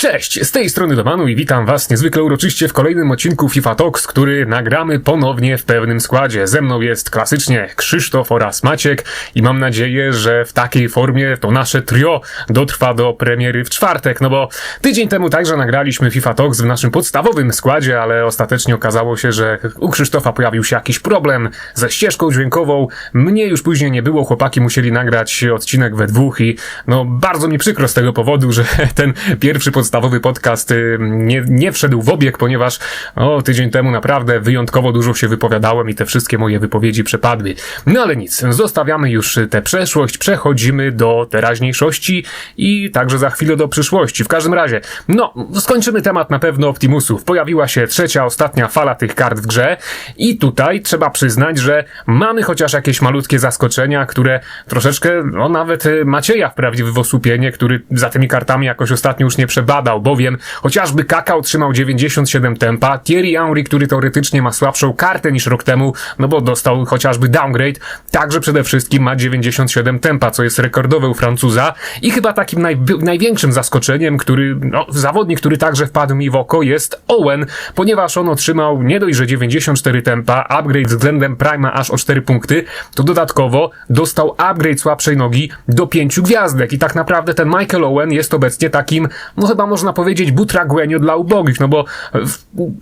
Cześć, z tej strony Domanu i witam was niezwykle uroczyście w kolejnym odcinku FIFA Talks, który nagramy ponownie w pewnym składzie. Ze mną jest klasycznie Krzysztof oraz Maciek i mam nadzieję, że w takiej formie to nasze trio dotrwa do premiery w czwartek, no bo tydzień temu także nagraliśmy FIFA Talks w naszym podstawowym składzie, ale ostatecznie okazało się, że u Krzysztofa pojawił się jakiś problem ze ścieżką dźwiękową. Mnie już później nie było, chłopaki musieli nagrać odcinek we dwóch i no bardzo mi przykro z tego powodu, że ten pierwszy podstawowy podstawowy podcast y, nie, nie wszedł w obieg, ponieważ o, tydzień temu naprawdę wyjątkowo dużo się wypowiadałem i te wszystkie moje wypowiedzi przepadły. No ale nic, zostawiamy już tę przeszłość, przechodzimy do teraźniejszości i także za chwilę do przyszłości. W każdym razie, no, skończymy temat na pewno Optimusów. Pojawiła się trzecia, ostatnia fala tych kart w grze i tutaj trzeba przyznać, że mamy chociaż jakieś malutkie zaskoczenia, które troszeczkę, no nawet Macieja wprawdzie w osłupienie, który za tymi kartami jakoś ostatnio już nie przebadał, spadał, bowiem chociażby Kaka otrzymał 97 tempa, Thierry Henry, który teoretycznie ma słabszą kartę niż rok temu, no bo dostał chociażby downgrade, także przede wszystkim ma 97 tempa, co jest rekordowe u Francuza i chyba takim naj, największym zaskoczeniem, który, no, zawodnik, który także wpadł mi w oko jest Owen, ponieważ on otrzymał nie dość, że 94 tempa, upgrade względem Prima aż o 4 punkty, to dodatkowo dostał upgrade słabszej nogi do 5 gwiazdek i tak naprawdę ten Michael Owen jest obecnie takim, no chyba można powiedzieć butraguenio dla ubogich, no bo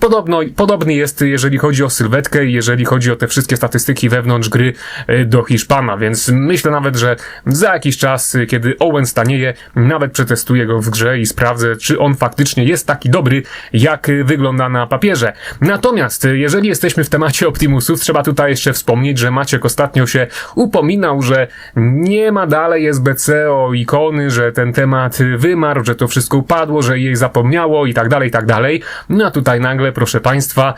podobno, podobny jest, jeżeli chodzi o sylwetkę i jeżeli chodzi o te wszystkie statystyki wewnątrz gry e, do Hiszpana, więc myślę nawet, że za jakiś czas, kiedy Owen stanieje, nawet przetestuję go w grze i sprawdzę, czy on faktycznie jest taki dobry, jak wygląda na papierze. Natomiast, jeżeli jesteśmy w temacie Optimusów, trzeba tutaj jeszcze wspomnieć, że Maciek ostatnio się upominał, że nie ma dalej SBC o ikony, że ten temat wymarł, że to wszystko upadło, że jej zapomniało i tak dalej, i tak dalej. No a tutaj nagle, proszę Państwa,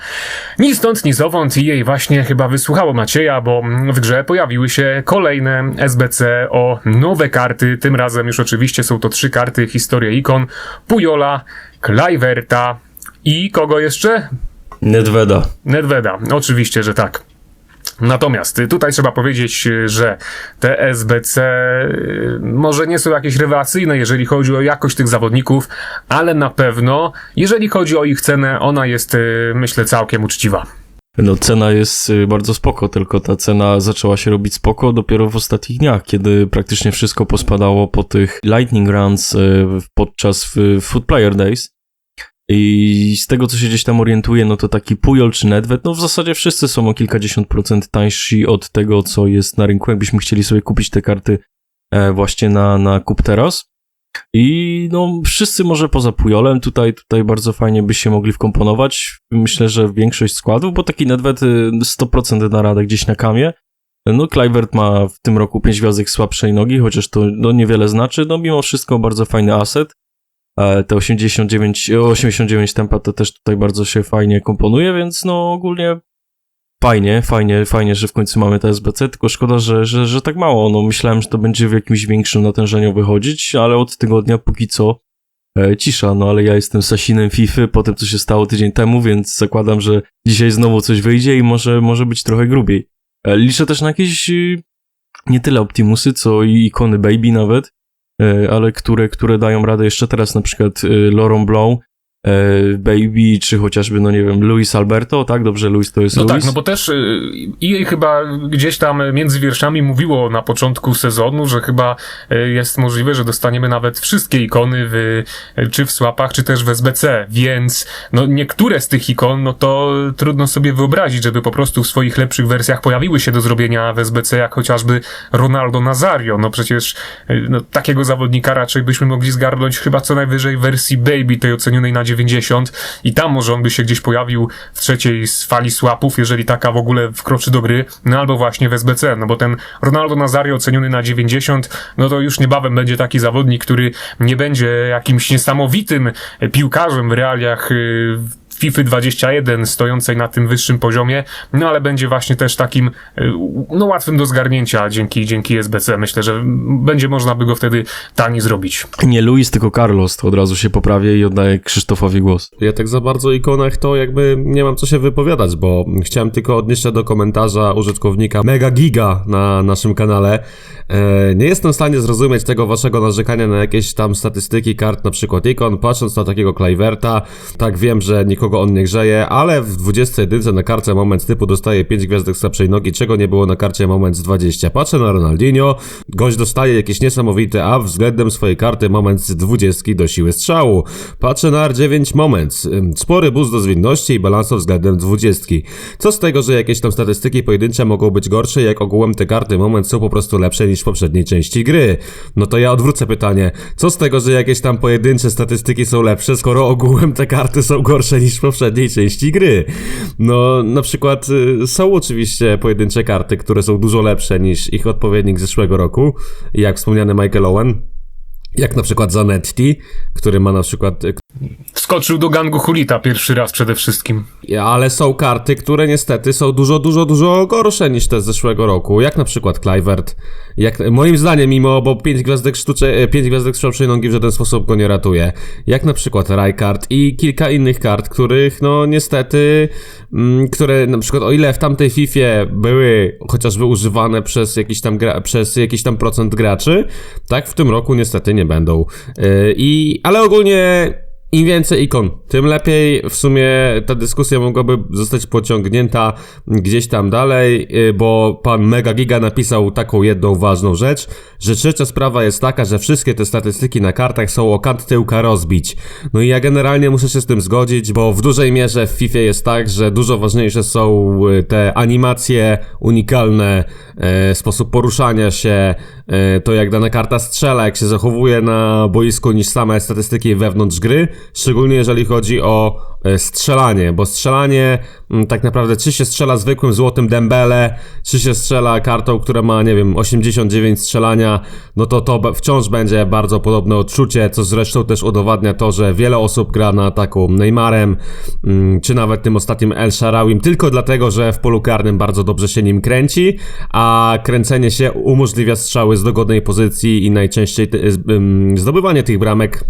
ni stąd, ni zowąd i jej właśnie chyba wysłuchało Macieja, bo w grze pojawiły się kolejne SBC o nowe karty. Tym razem już oczywiście są to trzy karty Historia Ikon, Pujola, Klajwerta i kogo jeszcze? Nedveda. Nedveda, oczywiście, że tak. Natomiast tutaj trzeba powiedzieć, że te SBC y, może nie są jakieś rewelacyjne, jeżeli chodzi o jakość tych zawodników, ale na pewno, jeżeli chodzi o ich cenę, ona jest, y, myślę, całkiem uczciwa. No cena jest y, bardzo spoko, tylko ta cena zaczęła się robić spoko dopiero w ostatnich dniach, kiedy praktycznie wszystko pospadało po tych Lightning Runs podczas Food Player Days. I z tego, co się gdzieś tam orientuje, no to taki Pujol czy Nedved, no w zasadzie wszyscy są o kilkadziesiąt procent tańsi od tego, co jest na rynku, jakbyśmy chcieli sobie kupić te karty e, właśnie na, na kup teraz. I no, wszyscy może poza Pujolem tutaj, tutaj bardzo fajnie by się mogli wkomponować. Myślę, że większość składów, bo taki Nedved 100% y, na radę gdzieś na kamie. No, Kluivert ma w tym roku 5 gwiazdek słabszej nogi, chociaż to no, niewiele znaczy. No, mimo wszystko bardzo fajny aset. E, te 89, 89 tempa to też tutaj bardzo się fajnie komponuje, więc no ogólnie fajnie, fajnie, fajnie, że w końcu mamy te SBC, tylko szkoda, że, że, że tak mało. No myślałem, że to będzie w jakimś większym natężeniu wychodzić, ale od tygodnia póki co e, cisza, no ale ja jestem sasinem FIFA po tym, co się stało tydzień temu, więc zakładam, że dzisiaj znowu coś wyjdzie i może, może być trochę grubiej. E, liczę też na jakieś y, nie tyle Optimusy, co i ikony Baby nawet, E, ale które, które dają radę jeszcze teraz, na przykład e, Laurent Blanc, E, Baby, czy chociażby, no nie wiem, Luis Alberto, tak? Dobrze, Luis to jest No Luis? tak, no bo też i chyba gdzieś tam między wierszami mówiło na początku sezonu, że chyba e, jest możliwe, że dostaniemy nawet wszystkie ikony w, czy w słapach, czy też w SBC, więc no niektóre z tych ikon, no to trudno sobie wyobrazić, żeby po prostu w swoich lepszych wersjach pojawiły się do zrobienia w SBC, jak chociażby Ronaldo Nazario, no przecież e, no, takiego zawodnika raczej byśmy mogli zgarnąć chyba co najwyżej wersji Baby, tej ocenionej na 90 i tam może on by się gdzieś pojawił w trzeciej z fali słapów, jeżeli taka w ogóle wkroczy do gry, no albo właśnie w SBC, no bo ten Ronaldo Nazario oceniony na 90, no to już niebawem będzie taki zawodnik, który nie będzie jakimś niesamowitym piłkarzem w realiach y, FIFA 21 stojącej na tym wyższym poziomie, no ale będzie właśnie też takim y, no łatwym do zgarnięcia dzięki, dzięki SBC. Myślę, że będzie można by go wtedy taniej zrobić. Nie Luis, tylko Carlos, to od razu się poprawię i oddaję Krzysztofowi głos. Ja tak za bardzo o ikonach to jakby nie mam co się wypowiadać, bo chciałem tylko odnieść się do komentarza użytkownika Mega Giga na naszym kanale. E, nie jestem w stanie zrozumieć tego waszego narzekania na jakieś tam statystyki kart, na przykład ikon, patrząc na takiego Cliverta, tak wiem, że nikogo on nie grzeje, ale w 20 jedynce na karcie Moment typu dostaje 5 gwiazdek słabszej nogi, czego nie było na karcie Moment z 20. Patrzę na Ronaldinho, gość dostaje jakiś niesamowity up względem swojej karty Moment z 20 do siły strzału. Patrzę na R9 Moments, ym, spory boost do zwinności i balansu względem 20. Co z tego, że jakieś tam statystyki pojedyncze mogą być gorsze, jak ogółem te karty Moment są po prostu lepsze niż w poprzedniej części gry? No to ja odwrócę pytanie, co z tego, że jakieś tam pojedyncze statystyki są lepsze, skoro ogółem te karty są gorsze niż poprzedniej części gry? No, na przykład y, są oczywiście pojedyncze karty, które są dużo lepsze niż ich odpowiednik z zeszłego roku, jak wspomniany Michael Owen, jak na przykład Zanetti, który ma na przykład y, Wskoczył do gangu Hulita pierwszy raz przede wszystkim. ale są karty, które niestety są dużo, dużo, dużo gorsze niż te z zeszłego roku, jak na przykład Clivert. Jak, moim zdaniem, mimo, bo 5 gwiazdek sztucze, 5 gwiazdek słabszej nogi w żaden sposób go nie ratuje. Jak na przykład Raikart i kilka innych kart, których, no niestety, mm, które na przykład o ile w tamtej Fifie były chociażby używane przez jakiś tam, gra, przez jakiś tam procent graczy, tak w tym roku niestety nie będą. Yy, I, ale ogólnie im więcej ikon, tym lepiej. W sumie ta dyskusja mogłaby zostać pociągnięta gdzieś tam dalej, yy, bo pan Mega Giga napisał taką jedną ważną rzecz, że trzecia sprawa jest taka, że wszystkie te statystyki na kartach są o kant tyłka rozbić. No i ja generalnie muszę się z tym zgodzić, bo w dużej mierze w FIFA jest tak, że dużo ważniejsze są yy, te animacje unikalne, sposób poruszania się, to jak dana karta strzela, jak się zachowuje na boisku niż same statystyki wewnątrz gry, szczególnie jeżeli chodzi o e, strzelanie, bo strzelanie mm, tak naprawdę czy się strzela zwykłym złotym dembele, czy się strzela kartą, która ma, nie wiem, 89 strzelania, no to to wciąż będzie bardzo podobne odczucie, co zresztą też udowadnia to, że wiele osób gra na taką Neymarem, mm, czy nawet tym ostatnim El Sharawim, tylko dlatego, że w polu karnym bardzo dobrze się nim kręci, a kręcenie się umożliwia strzały z dogodnej pozycji i najczęściej ym, zdobywanie tych bramek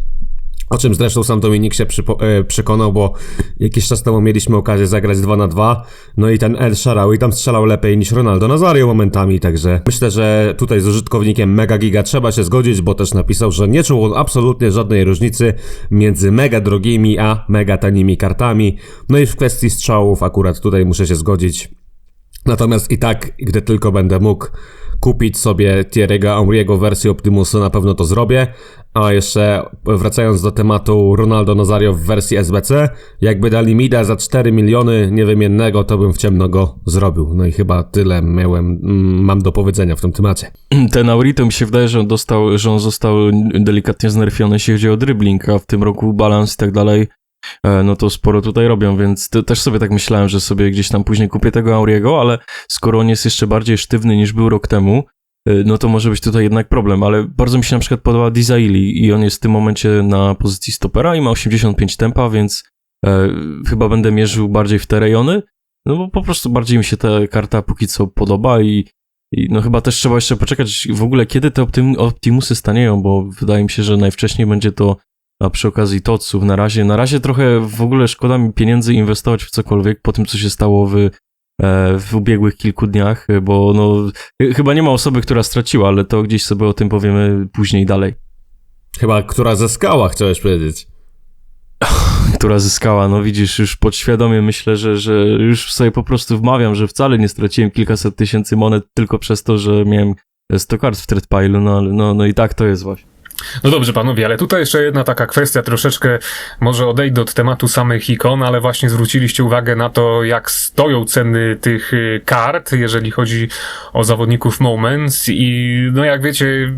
o czym zresztą sam Dominik się e, przekonał, bo jakiś czas temu mieliśmy okazję zagrać 2 na 2 no i ten El Sharawi tam strzelał lepiej niż Ronaldo Nazario momentami, także myślę, że tutaj z użytkownikiem Mega Giga trzeba się zgodzić, bo też napisał, że nie czuł on absolutnie żadnej różnicy między mega drogimi a mega tanimi kartami. No i w kwestii strzałów akurat tutaj muszę się zgodzić. Natomiast i tak, gdy tylko będę mógł kupić sobie Thierry'ego Henry'ego wersję Optimusa, na pewno to zrobię. A jeszcze wracając do tematu Ronaldo Nazario w wersji SBC, jakby dali Mida za 4 miliony niewymiennego, to bym w ciemno go zrobił. No i chyba tyle miałem, mm, mam do powiedzenia w tym temacie. Ten Aurito mi się wydaje, że on dostał, że on został delikatnie znerfiony, jeśli chodzi o dribbling, a w tym roku balans i tak dalej, no to sporo tutaj robią, więc te, też sobie tak myślałem, że sobie gdzieś tam później kupię tego Auriego, ale skoro on jest jeszcze bardziej sztywny niż był rok temu, e, no to może być tutaj jednak problem, ale bardzo mi się na przykład podoba Dizaili i on jest w tym momencie na pozycji stopera i ma 85 tempa, więc e, chyba będę mierzył bardziej w te rejony, no bo po prostu bardziej mi się ta karta póki co podoba i i no chyba też trzeba jeszcze poczekać w ogóle, kiedy te Optim Optimusy stanieją, bo wydaje mi się, że najwcześniej będzie to a przy okazji Totsów. Na razie, na razie trochę w ogóle szkoda mi pieniędzy inwestować w cokolwiek po tym, co się stało w, e, w ubiegłych kilku dniach, bo no ch- chyba nie ma osoby, która straciła, ale to gdzieś sobie o tym powiemy później dalej. Chyba, która ze skała, chciałeś powiedzieć. Która zyskała, no widzisz, już podświadomie myślę, że, że już sobie po prostu wmawiam, że wcale nie straciłem kilkaset tysięcy monet tylko przez to, że miałem 100 kart w Threadpile'u, no, no, no i tak to jest właśnie. No dobrze, panowie, ale tutaj jeszcze jedna taka kwestia, troszeczkę może odejdę od tematu samych ikon, ale właśnie zwróciliście uwagę na to, jak stoją ceny tych y, kart, jeżeli chodzi o zawodników Moments i no jak wiecie,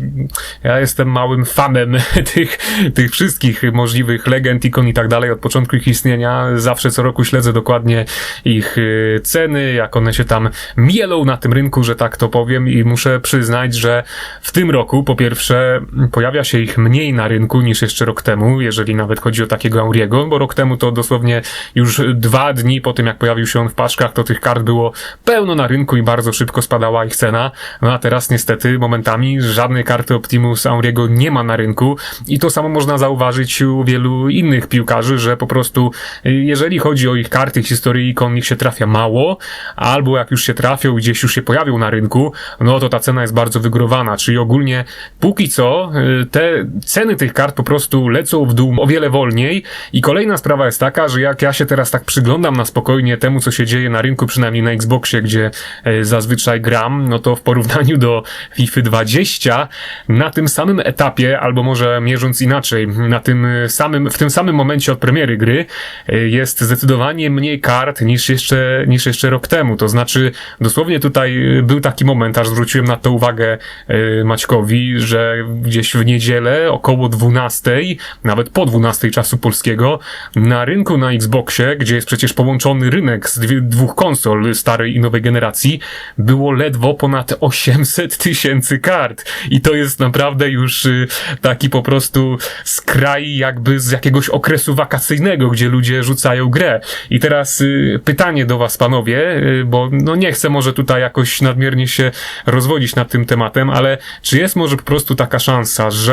ja jestem małym fanem tych, tych wszystkich możliwych legend, ikon i tak dalej od początku ich istnienia. Zawsze co roku śledzę dokładnie ich y, ceny, jak one się tam mielą na tym rynku, że tak to powiem i muszę przyznać, że w tym roku po pierwsze pojawia się się ich mniej na rynku niż jeszcze rok temu, jeżeli nawet chodzi o takiego Auriego, bo rok temu to dosłownie już dwa dni po tym, jak pojawił się on w paczkach, to tych kart było pełno na rynku i bardzo szybko spadała ich cena. No a teraz niestety momentami żadnej karty Optimus Auriego nie ma na rynku i to samo można zauważyć u wielu innych piłkarzy, że po prostu y, jeżeli chodzi o ich karty, historii ikon, ich się trafia mało, albo jak już się trafią, gdzieś już się pojawią na rynku, no to ta cena jest bardzo wygórowana, czyli ogólnie póki co y, te ceny tych kart po prostu lecą w dół o wiele wolniej i kolejna sprawa jest taka, że jak ja się teraz tak przyglądam na spokojnie temu, co się dzieje na rynku, przynajmniej na Xboxie, gdzie e, zazwyczaj gram, no to w porównaniu do FIFA 20 na tym samym etapie, albo może mierząc inaczej, na tym samym, w tym samym momencie od premiery gry e, jest zdecydowanie mniej kart niż jeszcze, niż jeszcze rok temu. To znaczy, dosłownie tutaj e, był taki moment, aż zwróciłem na to uwagę e, Maćkowi, że gdzieś w niedzielę około 12, nawet po 12 czasu polskiego, na rynku na Xboxie, gdzie jest przecież połączony rynek z dwóch konsol starej i nowej generacji, było ledwo ponad 800 tysięcy kart. I to jest naprawdę już y, taki po prostu skraj jakby z jakiegoś okresu wakacyjnego, gdzie ludzie rzucają grę. I teraz y, pytanie do was, panowie, y, bo no nie chcę może tutaj jakoś nadmiernie się rozwodzić nad tym tematem, ale czy jest może po prostu taka szansa, że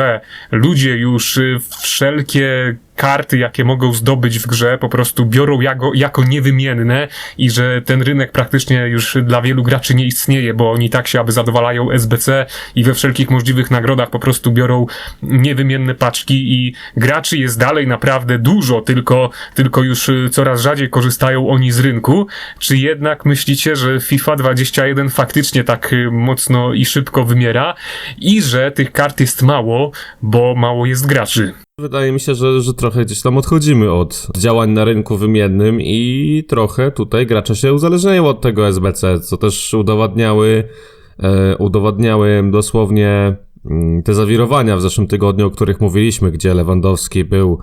ludzie już y, wszelkie karty, jakie mogą zdobyć w grze, po prostu biorą jako, jako niewymienne i że ten rynek praktycznie już dla wielu graczy nie istnieje, bo oni tak się aby zadowalają SBC i we wszelkich możliwych nagrodach po prostu biorą niewymienne paczki i graczy jest dalej naprawdę dużo, tylko, tylko już y, coraz rzadziej korzystają oni z rynku. Czy jednak myślicie, że FIFA 21 faktycznie tak y, mocno i szybko wymiera i że tych kart jest mało, bo mało jest graczy? Wydaje mi się, że, że trochę gdzieś tam odchodzimy od działań na rynku wymiennym i trochę tutaj gracze się uzależniają od tego SBC, co też udowadniały, e, udowadniały dosłownie mm, te zawirowania w zeszłym tygodniu, o których mówiliśmy, gdzie Lewandowski był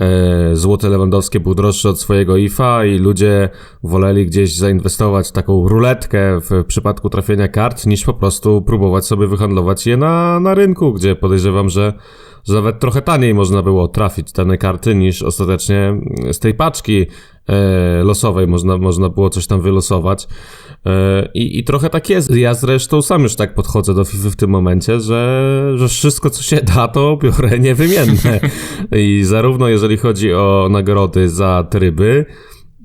e, złoty Lewandowski był droższy od swojego IFA i ludzie woleli gdzieś zainwestować w taką ruletkę w przypadku trafienia kart, niż po prostu próbować sobie wyhandlować je na, na rynku, gdzie podejrzewam, że, że nawet trochę taniej można było trafić dane karty niż ostatecznie z tej paczki e, losowej można, można było coś tam wylosować. E, I, I trochę tak jest. Ja zresztą sam już tak podchodzę do FIFA w tym momencie, że, że wszystko co się da, to biorę niewymienne. I zarówno jeżeli chodzi o nagrody za tryby,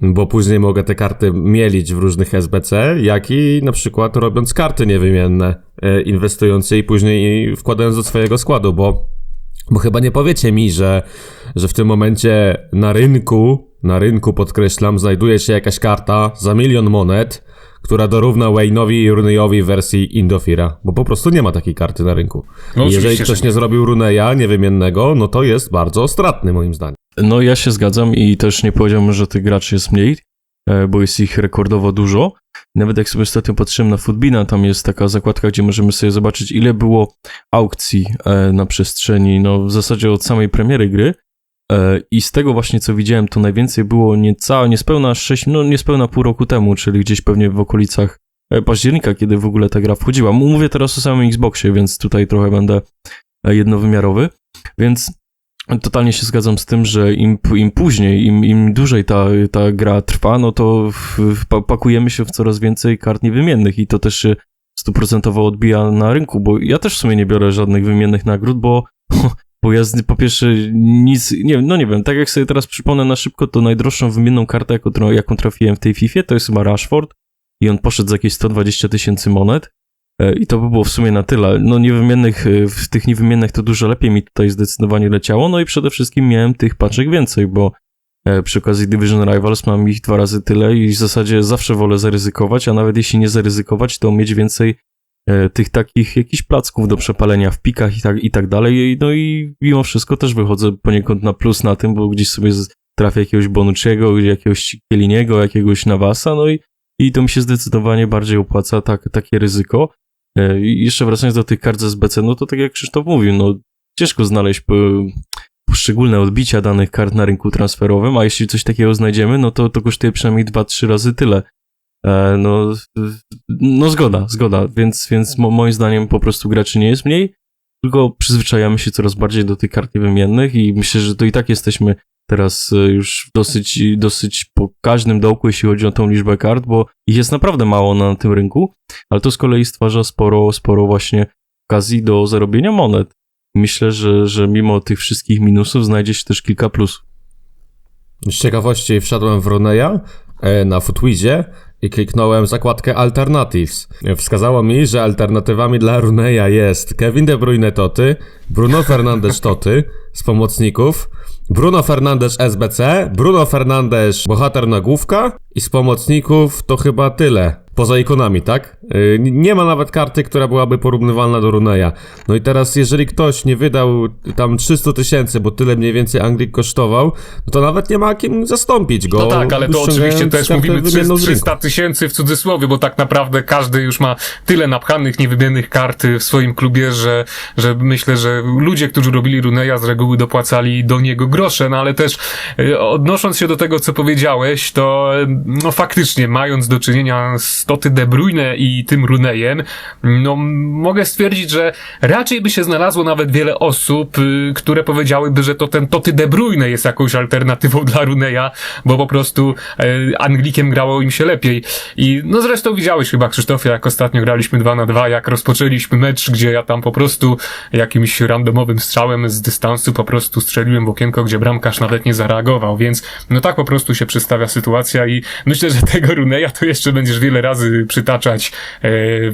bo później mogę te karty mielić w różnych SBC, jak i na przykład robiąc karty niewymienne, e, inwestując je i później wkładając do swojego składu, bo, bo chyba nie powiecie mi, że, że w tym momencie na rynku, na rynku podkreślam, znajduje się jakaś karta za milion monet, która dorówna Wayne'owi i Runeyowi w wersji Indofira, bo po prostu nie ma takiej karty na rynku. No jeżeli ktoś nie nie. zrobił Runeya niewymiennego, no to jest bardzo stratny moim zdaniem. No ja się zgadzam i też nie powiedziałbym, że tych graczy jest mniej, bo jest ich rekordowo dużo. Nawet jak sobie ostatnio patrzyłem na Footbina, tam jest taka zakładka, gdzie możemy sobie zobaczyć, ile było aukcji e, na przestrzeni, no w zasadzie od samej premiery gry. E, I z tego właśnie co widziałem, to najwięcej było niecała, niespełna 6, no niespełna pół roku temu, czyli gdzieś pewnie w okolicach e, października, kiedy w ogóle ta gra wchodziła. Mówię teraz o samym Xboxie, więc tutaj trochę będę e, jednowymiarowy. Więc totalnie się zgadzam z tym, że im, im później, im, im dłużej ta, ta gra trwa, no to w, w, pa- pakujemy się w coraz więcej kart niewymiennych i to też się stuprocentowo odbija na rynku, bo ja też w sumie nie biorę żadnych wymiennych nagród, bo, bo ja z, po pierwsze nic, nie no nie wiem, tak jak sobie teraz przypomnę na szybko, to najdroższą wymienną kartę, jaką, jaką trafiłem w tej FIFA, to jest chyba Rashford i on poszedł za jakieś 120 tysięcy monet. E, I to by było w sumie na tyle. No niewymiennych, e, w tych niewymiennych to dużo lepiej mi tutaj zdecydowanie leciało, no i przede wszystkim miałem tych paczek więcej, bo e, przy okazji Division Rivals mam ich dwa razy tyle i w zasadzie zawsze wolę zaryzykować, a nawet jeśli nie zaryzykować, to mieć więcej tych takich jakichś placków do przepalenia w pikach i tak, i tak dalej. No i mimo wszystko też wychodzę poniekąd na plus na tym, bo gdzieś sobie trafię jakiegoś Bonucciego, jakiegoś Kieliniego, jakiegoś Navasa, no i, i to mi się zdecydowanie bardziej opłaca tak, takie ryzyko. E, jeszcze wracając do tych kart z SBC, no to tak jak Krzysztof mówił, no ciężko znaleźć po, poszczególne odbicia danych kart na rynku transferowym, a jeśli coś takiego znajdziemy, no to to kosztuje przynajmniej 2-3 razy tyle. E, no, no zgoda, zgoda, więc, więc mo, moim zdaniem po prostu graczy nie jest mniej. tylko przyzwyczajamy się coraz bardziej do tych kart niewymiennych i myślę, że to i tak jesteśmy teraz e, już dosyć, dosyć po każdym dołku, jeśli chodzi o tą liczbę kart, bo ich jest naprawdę mało na tym rynku, ale to z kolei stwarza sporo, sporo właśnie okazji do zarobienia monet. Myślę, że, że mimo tych wszystkich minusów znajdzie się też kilka plusów. Z ciekawości wszedłem w Runeya e, na Footwizie i kliknąłem zakładkę Alternatives. Wskazało mi, że alternatywami dla Runeya jest Kevin De Bruyne Toty, Bruno Fernandes Toty z pomocników, Bruno Fernandes SBC, Bruno Fernandes Bohater Nagłówka i z pomocników to chyba tyle. Poza ikonami, tak? Yy, nie ma nawet karty, która byłaby porównywalna do Runeya. No i teraz, jeżeli ktoś nie wydał tam 300 tysięcy, bo tyle mniej więcej Anglik kosztował, no to nawet nie ma kim zastąpić go. No tak, ale to oczywiście też mówimy wymienną z 300 rynku. tysięcy w cudzysłowie, bo tak naprawdę każdy już ma tyle napchanych, niewymiennych kart w swoim klubie, że, że myślę, że ludzie, którzy robili Runeya z reguły dopłacali do niego grosze, no ale też e, odnosząc się do tego, co powiedziałeś, to e, no faktycznie, mając do czynienia z Toty De Bruyne i tym Runeyem, no mogę stwierdzić, że raczej by się znalazło nawet wiele osób, y, które powiedziałyby, że to ten Toty De Bruyne jest jakąś alternatywą dla Runeya, bo po prostu e, Anglikiem grało im się lepiej. I no zresztą widziałeś chyba Krzysztofie, jak ostatnio graliśmy 2 na 2, jak rozpoczęliśmy mecz, gdzie ja tam po prostu jakimś randomowym strzałem z dystansu po prostu strzeliłem w okienko, gdzie bramkarz nawet nie zareagował, więc no tak po prostu się przedstawia sytuacja i myślę, że tego Runeya to jeszcze będziesz wiele razy przytaczać e,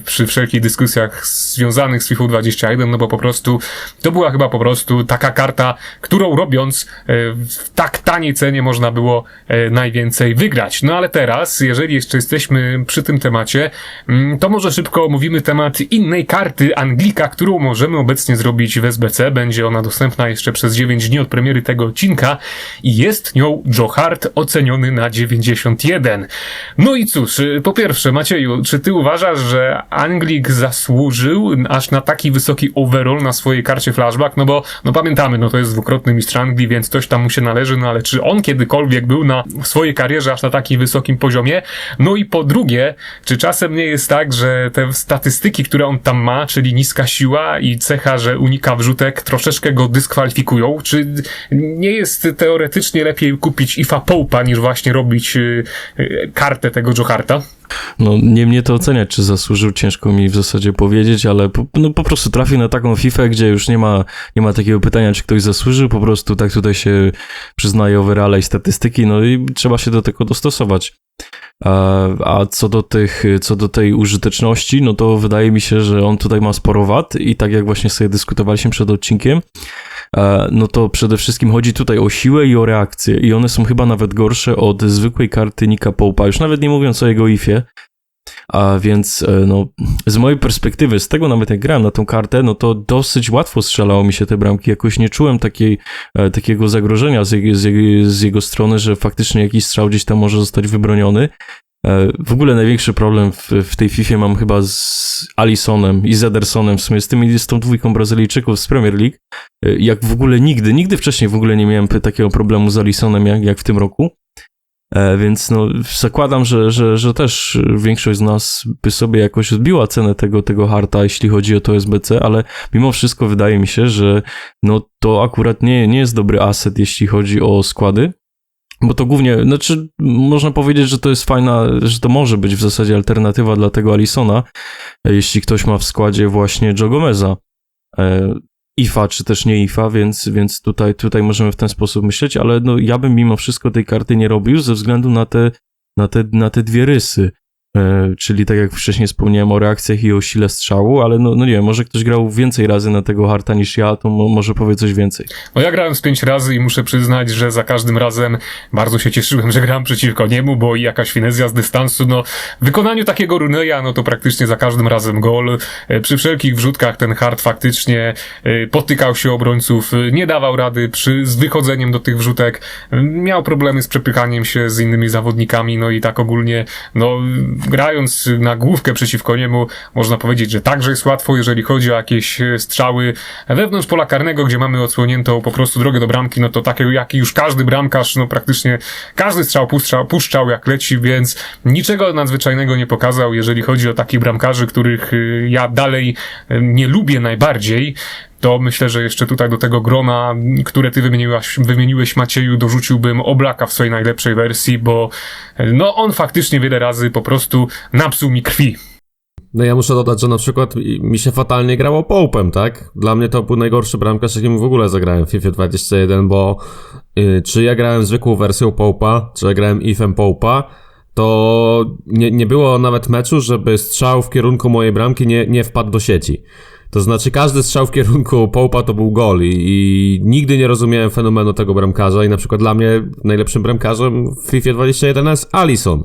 przy wszelkich dyskusjach związanych z FIFA 21, no bo po prostu to była chyba po prostu taka karta, którą robiąc e, w tak taniej cenie można było e, najwięcej wygrać. No ale teraz, jeżeli jeszcze jesteśmy przy tym temacie, mm, to może szybko omówimy temat innej karty Anglika, którą możemy obecnie zrobić w SBC. Będzie ona dostępna jeszcze przez 9 dni od premiery tego odcinka i jest nią Joe Hart oceniony na 91. No i cóż, y, po pierwsze, Macieju, czy ty uważasz, że Anglik zasłużył aż na taki wysoki overall na swojej karcie flashback? No bo, no pamiętamy, no to jest dwukrotny mistrz Anglii, więc coś tam mu się należy, no ale czy on kiedykolwiek był na swojej karierze aż na takim wysokim poziomie? No i po drugie, czy czasem nie jest tak, że te statystyki, które on tam ma, czyli niska siła i cecha, że unika wrzutek, troszeczkę go dyskwalifikują? Czy nie jest teoretycznie lepiej kupić Ifa Pope'a niż właśnie robić y, y, kartę tego Joharta? No, nie mnie to oceniać, czy zasłużył, ciężko mi w zasadzie powiedzieć, ale po, no, po prostu trafił na taką FIFA, gdzie już nie ma, nie ma takiego pytania, czy ktoś zasłużył, po prostu tak tutaj się przyznaje overale i statystyki, no i trzeba się do tego dostosować. A, a co do tych, co do tej użyteczności, no to wydaje mi się, że on tutaj ma sporo wad i tak jak właśnie sobie dyskutowaliśmy przed odcinkiem, no to przede wszystkim chodzi tutaj o siłę i o reakcję i one są chyba nawet gorsze od zwykłej karty Nika Pope'a, już nawet nie mówiąc o jego ifie. A więc, e, no, z mojej perspektywy, z tego nawet jak grałem na tą kartę, no to dosyć łatwo strzelało mi się te bramki. Jakoś nie czułem takiej, e, takiego zagrożenia z, z, z jego strony, że faktycznie jakiś strzał gdzieś tam może zostać wybroniony. E, W ogóle największy problem w, w tej FIFA mam chyba z Alisonem i z Edersonem, w sumie z, tymi, z tą dwójką Brazylijczyków z Premier League. E, Jak w ogóle nigdy, nigdy wcześniej w ogóle nie miałem takiego problemu z Alisonem jak, jak w tym roku. E, Więc no, zakładam, że, że, że też większość z nas by sobie jakoś odbiła cenę tego, tego harta, jeśli chodzi o to SBC, ale mimo wszystko wydaje mi się, że no, to akurat nie, nie jest dobry aset, jeśli chodzi o składy. Bo to głównie, znaczy, można powiedzieć, że to jest fajna, że to może być w zasadzie alternatywa dla tego Alisona, jeśli ktoś ma w składzie właśnie Joe Gomeza. E, IFA, czy też nie IFA, więc, więc tutaj, tutaj możemy w ten sposób myśleć, ale no, ja bym mimo wszystko tej karty nie robił ze względu na te, na te, na te dwie rysy. E, czyli tak jak wcześniej wspomniałem o reakcjach i o sile strzału, ale no, no nie wiem, może ktoś grał więcej razy na tego harta niż ja, to mo, może powie coś więcej. No ja grałem z pięć razy i muszę przyznać, że za każdym razem bardzo się cieszyłem, że grałem przeciwko niemu, bo i jakaś finezja z dystansu, no w wykonaniu takiego Runeya, no to praktycznie za każdym razem gol. E, Przy wszelkich wrzutkach ten hard faktycznie e, potykał się obrońców, nie dawał rady przy, z wychodzeniem do tych wrzutek, miał problemy z przepychaniem się z innymi zawodnikami, no i tak ogólnie, no grając na główkę przeciwko niemu, można powiedzieć, że także jest łatwo, jeżeli chodzi o jakieś e, strzały wewnątrz pola karnego, gdzie mamy odsłoniętą po prostu drogę do bramki, no to takie jak już każdy bramkarz, no praktycznie każdy strzał puszczał, puszczał jak leci, więc niczego nadzwyczajnego nie pokazał, jeżeli chodzi o takich bramkarzy, których y, ja dalej y, nie lubię najbardziej, to myślę, że jeszcze tutaj do tego grona, które ty wymieniłaś, wymieniłeś Macieju, dorzuciłbym Oblaka w swojej najlepszej wersji, bo no on faktycznie wiele razy po prostu napsuł mi krwi. No ja muszę dodać, że na przykład mi się fatalnie grało Połpem, tak? Dla mnie to był najgorszy bramkarz, jakim w ogóle zagrałem w FIFA 21, bo y, czy ja grałem zwykłą wersją Połpa, czy ja grałem ifem Połpa, to nie, nie było nawet meczu, żeby strzał w kierunku mojej bramki nie, nie wpadł do sieci. To znaczy każdy strzał w kierunku Połpa to był gol i, i nigdy nie rozumiałem fenomenu tego bramkarza i na przykład dla mnie najlepszym bramkarzem w FIFA 21 jest Alisson,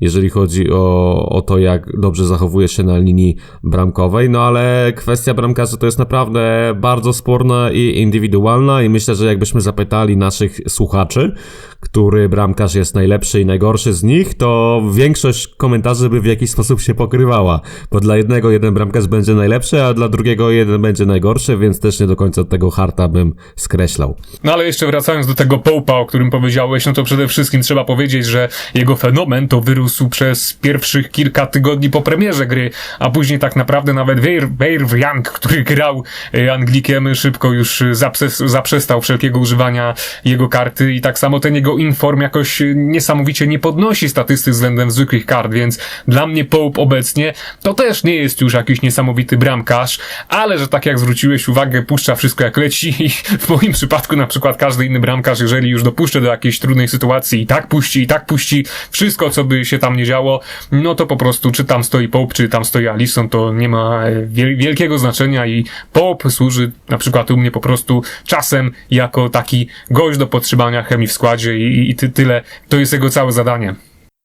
jeżeli chodzi o, o to jak dobrze zachowuje się na linii bramkowej, no ale kwestia bramkarza to jest naprawdę bardzo sporna i indywidualna i myślę, że jakbyśmy zapytali naszych słuchaczy, który bramkarz jest najlepszy i najgorszy z nich, to większość komentarzy by w jakiś sposób się pokrywała, bo dla jednego jeden bramkarz będzie najlepszy, a dla drugiego jeden będzie najgorszy, więc też nie do końca tego harta bym skreślał. No ale jeszcze wracając do tego Połpa, o którym powiedziałeś, no to przede wszystkim trzeba powiedzieć, że jego fenomen to wyrósł przez pierwszych kilka tygodni po premierze gry, a później tak naprawdę nawet Weir Young, który grał e, Anglikiem, szybko już zaprzes- zaprzestał wszelkiego używania jego karty i tak samo ten jego inform jakoś niesamowicie nie podnosi statystyk względem zwykłych kart, więc dla mnie Pope obecnie to też nie jest już jakiś niesamowity bramkarz, ale że tak jak zwróciłeś uwagę, puszcza wszystko jak leci i w moim przypadku na przykład każdy inny bramkarz, jeżeli już dopuszczę do jakiejś trudnej sytuacji i tak puści, i tak puści wszystko, co by się tam nie działo, no to po prostu czy tam stoi Pope, czy tam stoi Alisson, to nie ma wiel wielkiego znaczenia i Pope służy na przykład u mnie po prostu czasem jako taki gość do podtrzymania chemii w składzie i, i ty, tyle. To jest jego całe zadanie.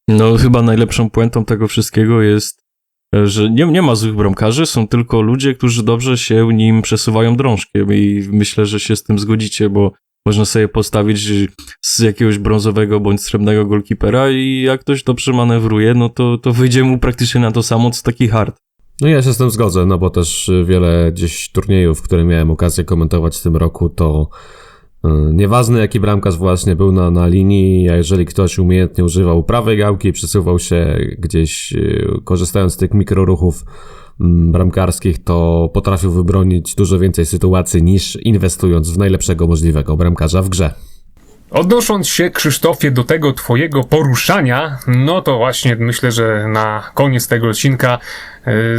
No chyba najlepszą puentą tego wszystkiego jest, że nie, nie ma złych bramkarzy, są tylko ludzie, którzy dobrze się nim przesuwają drążkiem i myślę, że się z tym zgodzicie, bo można sobie postawić z jakiegoś brązowego bądź srebrnego golkipera i jak ktoś dobrze manewruje, no to, to wyjdzie mu praktycznie na to samo, co taki hard. No ja się z tym zgodzę, no bo też wiele gdzieś turniejów, które miałem okazję komentować w tym roku, to Nieważne jaki bramkarz właśnie był na, na linii, jeżeli ktoś umiejętnie używał prawej gałki, przesuwał się gdzieś korzystając z tych mikroruchów bramkarskich, to potrafił wybronić dużo więcej sytuacji niż inwestując w najlepszego możliwego bramkarza w grze. Odnosząc się, Krzysztofie, do tego twojego poruszania, no to właśnie myślę, że na koniec tego odcinka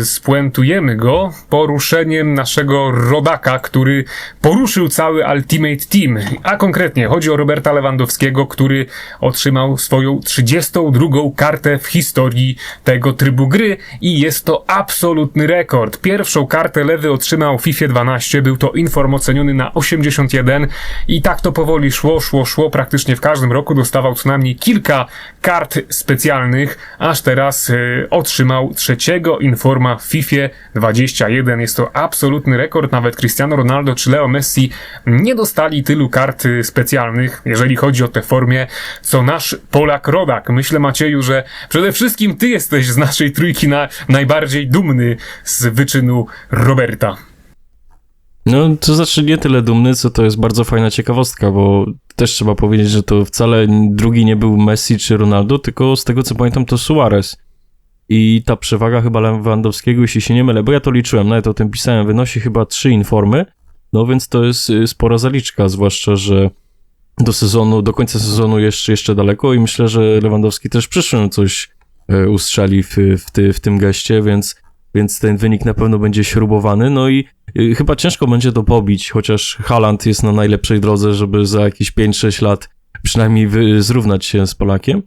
spuentujemy go poruszeniem naszego rodaka, który poruszył cały Ultimate Team. A konkretnie chodzi o Roberta Lewandowskiego, który otrzymał swoją 32 kartę w historii tego trybu gry i jest to absolutny rekord. Pierwszą kartę lewy otrzymał w FIFA 12, był to inform oceniony na 81 i tak to powoli szło, szło, szło. Praktycznie w każdym roku dostawał co najmniej kilka kart specjalnych, aż teraz y, otrzymał trzeciego inform forma w FIFA 21. Jest to absolutny rekord. Nawet Cristiano Ronaldo czy Leo Messi nie dostali tylu kart specjalnych, jeżeli chodzi o tę formie, co nasz Polak Rodak. Myślę, Macieju, że przede wszystkim ty jesteś z naszej trójki na, najbardziej dumny z wyczynu Roberta. No, to znaczy nie tyle dumny, co to jest bardzo fajna ciekawostka, bo też trzeba powiedzieć, że to wcale drugi nie był Messi czy Ronaldo, tylko z tego co pamiętam to Suarez. I ta przewaga chyba Lewandowskiego, jeśli się nie mylę, bo ja to liczyłem, nawet o tym pisałem, wynosi chyba trzy informy, no więc to jest y, spora zaliczka, zwłaszcza, że do sezonu, do końca sezonu jeszcze, jeszcze daleko i myślę, że Lewandowski też przyszłym coś y, ustrzeli w, w, ty, w tym geście, więc, więc ten wynik na pewno będzie śrubowany, no i y, chyba ciężko będzie to pobić, chociaż Haaland jest na najlepszej drodze, żeby za jakieś 5-6 lat przynajmniej wy, zrównać się z Polakiem.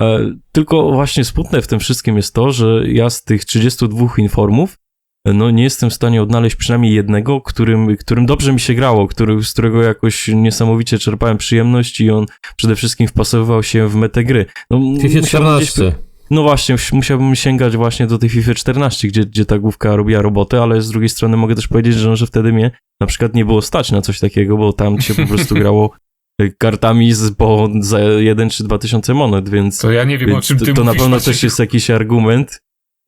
E, tylko właśnie smutne w tym wszystkim jest to, że ja z tych 32 informów no nie jestem w stanie odnaleźć przynajmniej jednego, którym, którym dobrze mi się grało, który, z którego jakoś niesamowicie czerpałem przyjemność i on przede wszystkim wpasowywał się w metę gry. No, FIFA 14. Gdzieś, no właśnie, musiałbym sięgać właśnie do tej FIFA 14, gdzie, gdzie ta główka robiła robotę, ale z drugiej strony mogę też powiedzieć, że, że wtedy mnie na przykład nie było stać na coś takiego, bo tam się po prostu grało kartami z, po za 1 czy 2 tysiące monet, więc... To ja nie wiem, o czym ty To, to na pewno też jest jakiś argument.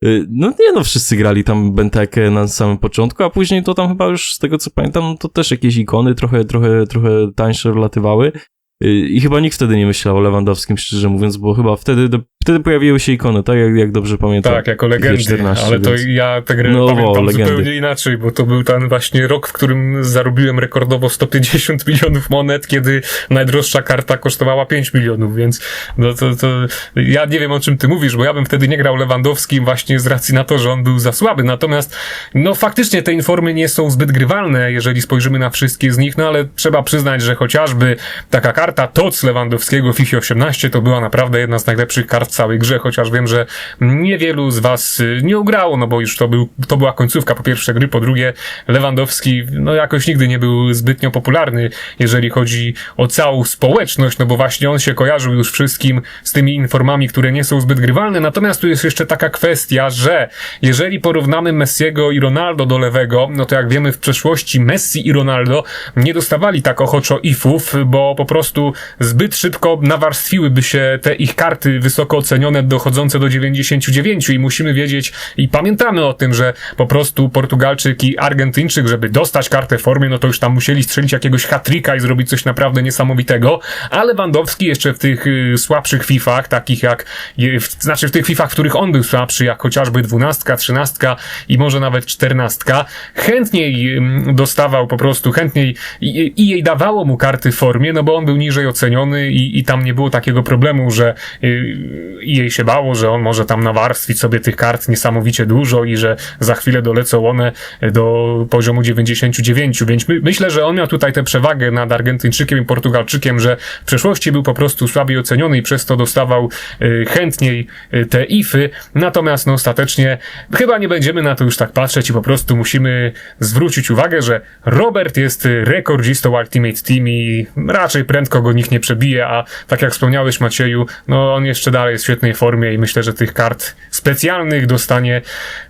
Y, no nie no, wszyscy grali tam Bentekę na samym początku, a później to tam chyba już z tego co pamiętam, to też jakieś ikony trochę, trochę, trochę tańsze wlatywały. Y, I chyba nikt wtedy nie myślał o Lewandowskim, szczerze mówiąc, bo chyba wtedy Wtedy pojawiły się ikony, tak jak, jak dobrze pamiętam. Tak, jako legendy, 14, ale to więc- ja tę grę No, pamiętam o, zupełnie inaczej, bo to był ten właśnie rok, w którym zarobiłem rekordowo 150 milionów monet, kiedy najdroższa karta kosztowała 5 milionów, więc no to, to ja nie wiem o czym ty mówisz, bo ja bym wtedy nie grał Lewandowskim właśnie z racji na to, że on był za słaby, natomiast no faktycznie te informy nie są zbyt grywalne, jeżeli spojrzymy na wszystkie z nich, no ale trzeba przyznać, że chociażby taka karta TOC Lewandowskiego w FIFA 18 to była naprawdę jedna z najlepszych kart w całej grze, chociaż wiem, że niewielu z was y, nie ugrało, no bo już to, był, to była końcówka po pierwsze gry, po drugie Lewandowski no jakoś nigdy nie był zbytnio popularny, jeżeli chodzi o całą społeczność, no bo właśnie on się kojarzył już wszystkim z tymi informami, które nie są zbyt grywalne, natomiast tu jest jeszcze taka kwestia, że jeżeli porównamy Messiego i Ronaldo do lewego, no to jak wiemy w przeszłości Messi i Ronaldo nie dostawali tak ochoczo ifów, bo po prostu zbyt szybko nawarstwiłyby się te ich karty wysoko ocenione dochodzące do 99 i musimy wiedzieć i pamiętamy o tym, że po prostu Portugalczyk i Argentyńczyk, żeby dostać kartę w formie, no to już tam musieli strzelić jakiegoś hatrika i zrobić coś naprawdę niesamowitego, a Lewandowski jeszcze w tych y, słabszych fifach, takich jak, je- w, znaczy w tych fifach, w których on był słabszy, jak chociażby dwunastka, trzynastka i może nawet czternastka, chętniej dostawał po prostu, chętniej i, i jej dawało mu karty w formie, no bo on był niżej oceniony i, i tam nie było takiego problemu, że y, jej się bało, że on może tam nawarstwić sobie tych kart niesamowicie dużo i że za chwilę dolecą one do poziomu 99, więc my, myślę, że on miał tutaj tę przewagę nad Argentyńczykiem i Portugalczykiem, że w przeszłości był po prostu słabiej oceniony i przez to dostawał y, chętniej y, te ify, natomiast no ostatecznie chyba nie będziemy na to już tak patrzeć i po prostu musimy zwrócić uwagę, że Robert jest rekordzistą Ultimate Team i raczej prędko go nikt nie przebije, a tak jak wspomniałeś Macieju, no on jeszcze dalej jest w świetnej formie i myślę, że tych kart specjalnych dostanie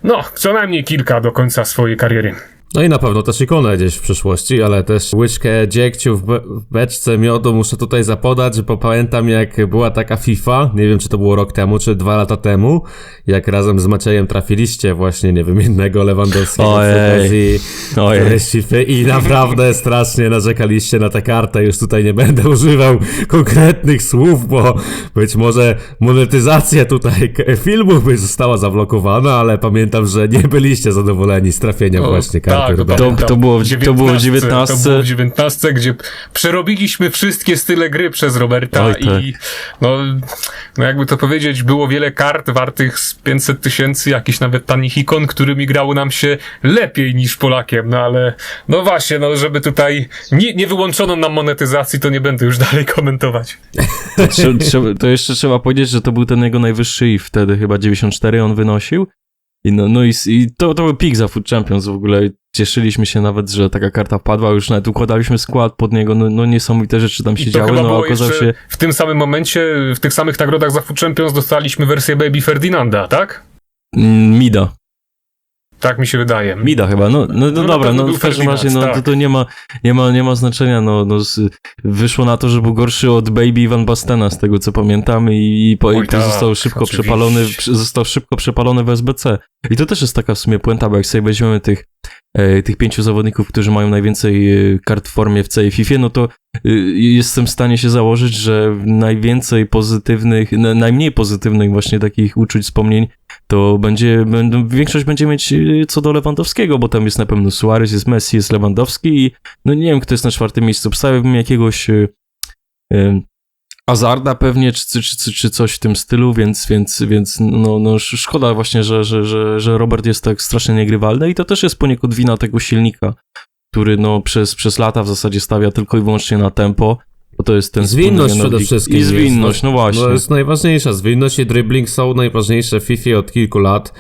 no co najmniej kilka do końca swojej kariery. No i na pewno też ikonę gdzieś w przyszłości, ale też łyżkę dziegciu w, be- w beczce miodu muszę tutaj zapodać, bo pamiętam jak była taka FIFA, nie wiem czy to było rok temu, czy dwa lata temu, jak razem z Maciejem trafiliście właśnie, nie wiem, innego Lewandowskiego Ojej. okazji Ojej. FIFA i naprawdę strasznie narzekaliście na tę kartę, już tutaj nie będę używał konkretnych słów, bo być może monetyzacja tutaj filmu by została zablokowana, ale pamiętam, że nie byliście zadowoleni z trafienia O, właśnie karty tak. To- to było w- to było w 19. To było w 19, gdzie przerobiliśmy wszystkie style gry przez Roberta Oj, tak. i no, no jakby to powiedzieć, było wiele kart wartych z 500 tysięcy, jakichś nawet tanich ikon, którymi grało nam się lepiej niż Polakiem, no ale no właśnie, no żeby tutaj nie, nie wyłączono nam monetyzacji, to nie będę już dalej komentować. Trze- to jeszcze trzeba powiedzieć, że to był ten jego najwyższy i wtedy chyba 94 on wynosił. I no, no i, i to, to był pik za Food Champions w ogóle. Cieszyliśmy się nawet, że taka karta padła, już nawet układaliśmy skład pod niego, no, no niesamowite rzeczy tam się działy, no okazał się... w tym samym momencie, w tych samych nagrodach za Food Champions dostaliśmy wersję Baby Ferdinanda, tak? Mm, Mida. Tak mi się wydaje. Mida chyba, no, no, no, No dobra, no w każdym razie no, to, tak. to nie ma, nie ma, nie ma znaczenia, no, no z, wyszło na to, że był gorszy od Baby Van Bastena, z tego co pamiętam i, i, po, Oj i tak, został szybko oczywiście. przepalony, został szybko przepalony w SBC. I to też jest taka w sumie puenta, bo jak sobie weźmiemy tych, e, tych pięciu zawodników, którzy mają najwięcej e, kart w formie w całej FIFA, no to e, jestem w stanie się założyć, że najwięcej pozytywnych, na, najmniej pozytywnych właśnie takich uczuć, wspomnień to będzie, będą, większość będzie mieć y, co do Lewandowskiego, bo tam jest na pewno Suarez, jest Messi, jest Lewandowski i no nie wiem, kto jest na czwartym miejscu. Wstawiłbym jakiegoś y, y, Azarda pewnie, czy, czy, czy, czy coś w tym stylu, więc, więc, więc no, no sz- szkoda właśnie, że, że, że, że Robert jest tak strasznie niegrywalny i to też jest poniekąd wina tego silnika, który no przez, przez lata w zasadzie stawia tylko i wyłącznie na tempo, bo to jest ten Zwinność przede wszystkim. I jest, zwinność, no właśnie. To jest najważniejsza. Zwinność i dribbling są najważniejsze w FIFA od kilku lat.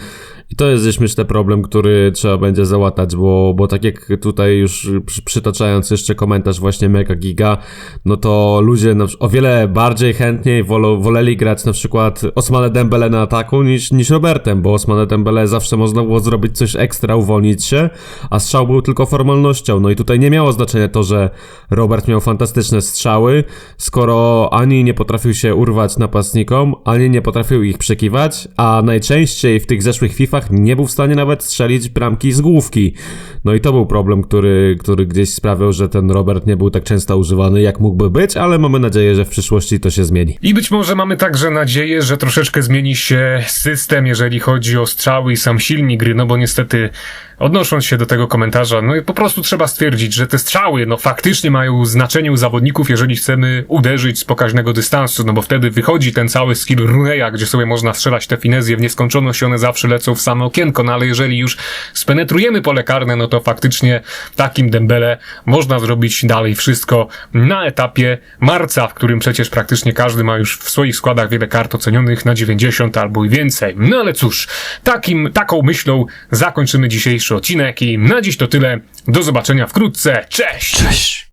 I to jest myślę problem, który trzeba będzie załatać, bo, bo tak jak tutaj już przy, przytaczając jeszcze komentarz właśnie Mega Giga, no to ludzie na, o wiele bardziej chętniej wolą, woleli grać na przykład Osmane Dembele na ataku niż, niż Robertem, bo Osmane Dembele zawsze można było zrobić coś ekstra, uwolnić się, a strzał był tylko formalnością. No i tutaj nie miało znaczenia to, że Robert miał fantastyczne strzały, skoro ani nie potrafił się urwać napastnikom, ani nie potrafił ich przekiwać, a najczęściej w tych zeszłych FIFA nie był w stanie nawet strzelić bramki z główki. No i to był problem, który, który gdzieś sprawiał, że ten Robert nie był tak często używany, jak mógłby być, ale mamy nadzieję, że w przyszłości to się zmieni. I być może mamy także nadzieję, że troszeczkę zmieni się system, jeżeli chodzi o strzały i sam silnik gry, no bo niestety odnosząc się do tego komentarza, no i po prostu trzeba stwierdzić, że te strzały, no faktycznie mają znaczenie u zawodników, jeżeli chcemy uderzyć z pokaźnego dystansu, no bo wtedy wychodzi ten cały skill Runeya, gdzie sobie można strzelać te finezje w nieskończoność, one zawsze lecą w samo okienko, no ale jeżeli już spenetrujemy pole karne, no to faktycznie takim dembele można zrobić dalej wszystko na etapie marca, w którym przecież praktycznie każdy ma już w swoich składach wiele kart ocenionych na 90 albo i więcej. No ale cóż, takim, taką myślą zakończymy dzisiejszy odcinek i na dziś to tyle. Do zobaczenia wkrótce. Cześć! Cześć!